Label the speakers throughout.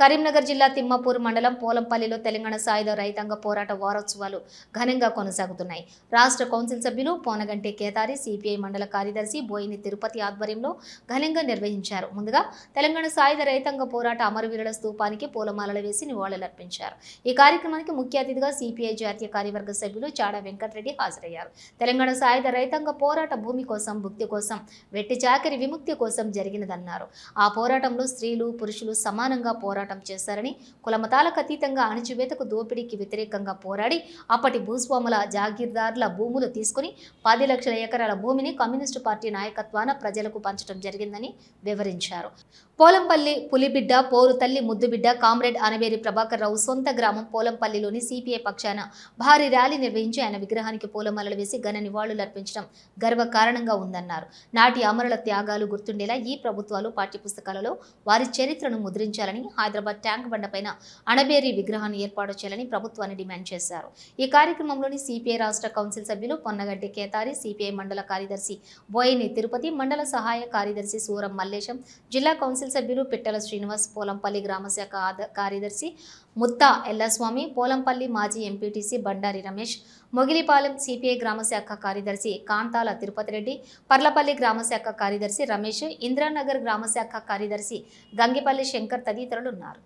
Speaker 1: కరీంనగర్ జిల్లా తిమ్మపూర్ మండలం పోలంపల్లిలో తెలంగాణ సాయుధ రైతాంగ పోరాట వారోత్సవాలు ఘనంగా కొనసాగుతున్నాయి. రాష్ట్ర కౌన్సిల్ సభ్యులు పోనగంటి కేతారి సిపిఐ మండల కార్యదర్శి బోయిని తిరుపతి ఆధ్వర్యంలో ఘనంగా నిర్వహించారు. ముందుగా తెలంగాణ సాయుధ రైతాంగ పోరాట అమరవీరుల స్తూపానికి పూలమాలలు వేసి నివాళులర్పించారు. ఈ కార్యక్రమానికి ముఖ్య అతిథిగా సిపిఐ జాతీయ కార్యవర్గ సభ్యులు చాడా వెంకటరెడ్డి హాజరయ్యారు. తెలంగాణ సాయుధ రైతాంగ పోరాట భూమి కోసం భుక్తి కోసం వెట్టి చాకరి విముక్తి కోసం జరిగినదన్నారు. ఆ పోరాటంలో స్త్రీలు పురుషులు సమానంగా పోరాటం చేశారని కులమతాలకు అతీతంగా అణచివేతకు దోపిడీకి వ్యతిరేకంగా పోరాడి అప్పటి భూస్వాముల జాగీర్దారుల భూములు తీసుకుని పది లక్షల ఎకరాల భూమిని కమ్యూనిస్టు పార్టీ నాయకత్వాన ప్రజలకు పంచడం జరిగిందని వివరించారు. పోలంపల్లి పులిబిడ్డ పోరు తల్లి ముద్దుబిడ్డ కామ్రేడ్ అనవేరి ప్రభాకర్ రావు సొంత గ్రామం పోలంపల్లిలోని సిపిఐ పక్షాన భారీ ర్యాలీ నిర్వహించి ఆయన విగ్రహానికి పూలమాలలు వేసి ఘన నివాళులు అర్పించడం గర్వకారణంగా ఉందన్నారు. నాటి అమరుల త్యాగాలు గుర్తుండేలా ఈ ప్రభుత్వాలు పాఠ్యపుస్తకాలలో వారి చరిత్రను ముద్రించాలని హైదరాబాద్ ట్యాంక్ బండపైన అణబేరి విగ్రహాన్ని ఏర్పాటు చేయాలని ప్రభుత్వాన్ని డిమాండ్ చేశారు. ఈ కార్యక్రమంలోని సిపిఐ రాష్ట్ర కౌన్సిల్ సభ్యులు పొన్నగడ్డి కేతారి సిపిఐ మండల కార్యదర్శి బోయిని తిరుపతి మండల సహాయ కార్యదర్శి సూరం మల్లేశం జిల్లా కౌన్సిల్ సభ్యులు పిట్టల శ్రీనివాస్ పోలంపల్లి గ్రామశాఖ కార్యదర్శి ముత్తా ఎల్లస్వామి పోలంపల్లి మాజీ ఎంపీటీసీ బండారి రమేష్ మొగిలిపాలెం సిపిఐ గ్రామశాఖ కార్యదర్శి కాంతాల తిరుపతి రెడ్డి పర్లపల్లి గ్రామశాఖ కార్యదర్శి రమేష్ ఇందిరానగర్ గ్రామశాఖ కార్యదర్శి గంగిపల్లి శంకర్ తదితరులు ఉన్నారు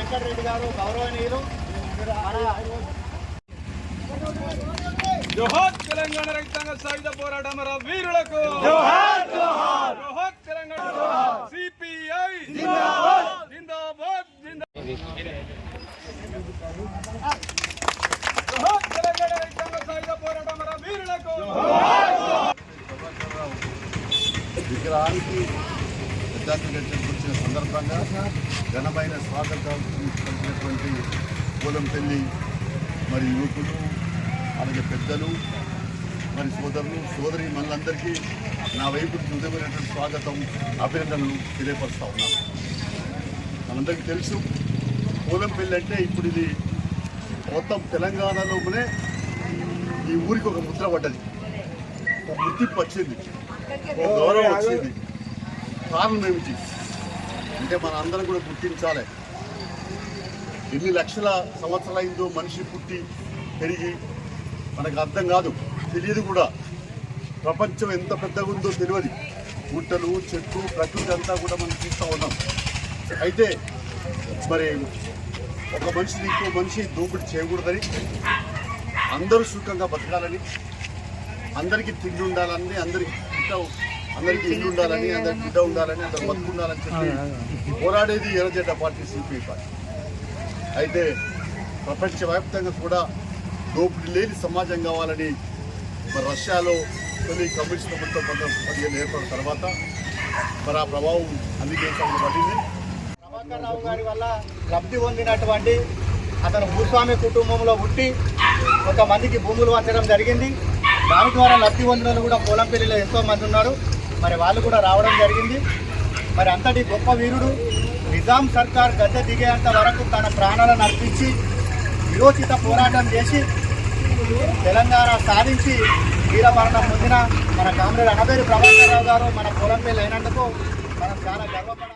Speaker 2: వెంకటరెడ్డి గారు గౌరవనీయులు మన
Speaker 3: జోహార్ తెలంగాణ రైతాంగ సాయుధ పోరాట అమర వీరులకు. జోహార్ జోహార్. జోహార్ తెలంగాణ సిపిఐ. జిందాబాద్. జిందాబాద్ జోహార్ తెలంగాణ రైతాంగ సాయుధ పోరాట అమర వీరులకు.
Speaker 4: విగ్రహానికి విద్యార్థులు వచ్చిన సందర్భంగా ఘనమైన స్వాగతం పలికినటువంటి పూలంపల్లి మరి యువకులు అలాగే పెద్దలు మరి సోదరులు సోదరి మనందరికీ నా వైపు నుంచి హృదయమైనటువంటి స్వాగతం అభినందనలు తెలియపరుస్తూ ఉన్నాను మనందరికీ తెలుసు పూలంపల్లి అంటే ఇప్పుడు ఇది మొత్తం తెలంగాణలోనే ఈ ఊరికి ఒక ముద్ర పడ్డది. ఒక గుర్తింపు వచ్చింది. ఒక గౌరవం వచ్చింది. కారణం ఏమిటి? అంటే మన అందరం కూడా గుర్తించాలి. ఎన్ని లక్షల సంవత్సరాలైందో మనిషి పుట్టి పెరిగి మనకు అర్థం కాదు తెలియదు కూడా. ప్రపంచం ఎంత పెద్దగా ఉందో తెలియదు గుట్టలు చెట్లు ప్రకృతి అంతా కూడా మనం చూస్తూ ఉన్నాం. అయితే మరి ఒక మనిషిని ఇంకో మనిషి దోపిడీ చేయకూడదని అందరూ సుఖంగా బతకాలని అందరికీ తిండి ఉండాలని అందరికీ బిడ్డ అందరికీ ఇల్లు ఉండాలని అందరికి బిడ్డ ఉండాలని అందరు బతుకుండాలని చెప్పి పోరాడేది ఎర్రజెండా పార్టీ సిపిఐ పార్టీ. అయితే ప్రపంచవ్యాప్తంగా కూడా దోపిడీ లేని సమాజం కావాలని మరి రష్యాలో కొన్ని కమ్యూనిస్ట్ ప్రభుత్వం కొంత పదిహేను ఏర్పడిన తర్వాత మరి ఆ ప్రభావం అన్ని దేశాలను పడింది
Speaker 2: ప్రభాకర్ రావు గారి వల్ల లబ్ధి పొందినటువంటి అతను భూస్వామి కుటుంబంలో పుట్టి ఒక మందికి భూములు వంచడం జరిగింది. దాని ద్వారా లబ్ధి పొందిన కూడా పోలంపల్లిలో ఎంతో మంది ఉన్నారు. మరి వాళ్ళు కూడా రావడం జరిగింది. మరి అంతటి గొప్ప వీరుడు నిజాం సర్కార్ గద్దె దిగేంత వరకు తన ప్రాణాలను అర్పించి విరోచిత పోరాటం చేసి తెలంగాణ సాధించి వీరమరణం పొందిన మన కామ్రేడ్ అనబేరి ప్రభాకర్ రావు గారు మన పోలంపల్లి అయినందుకు మనం చాలా గర్వపడ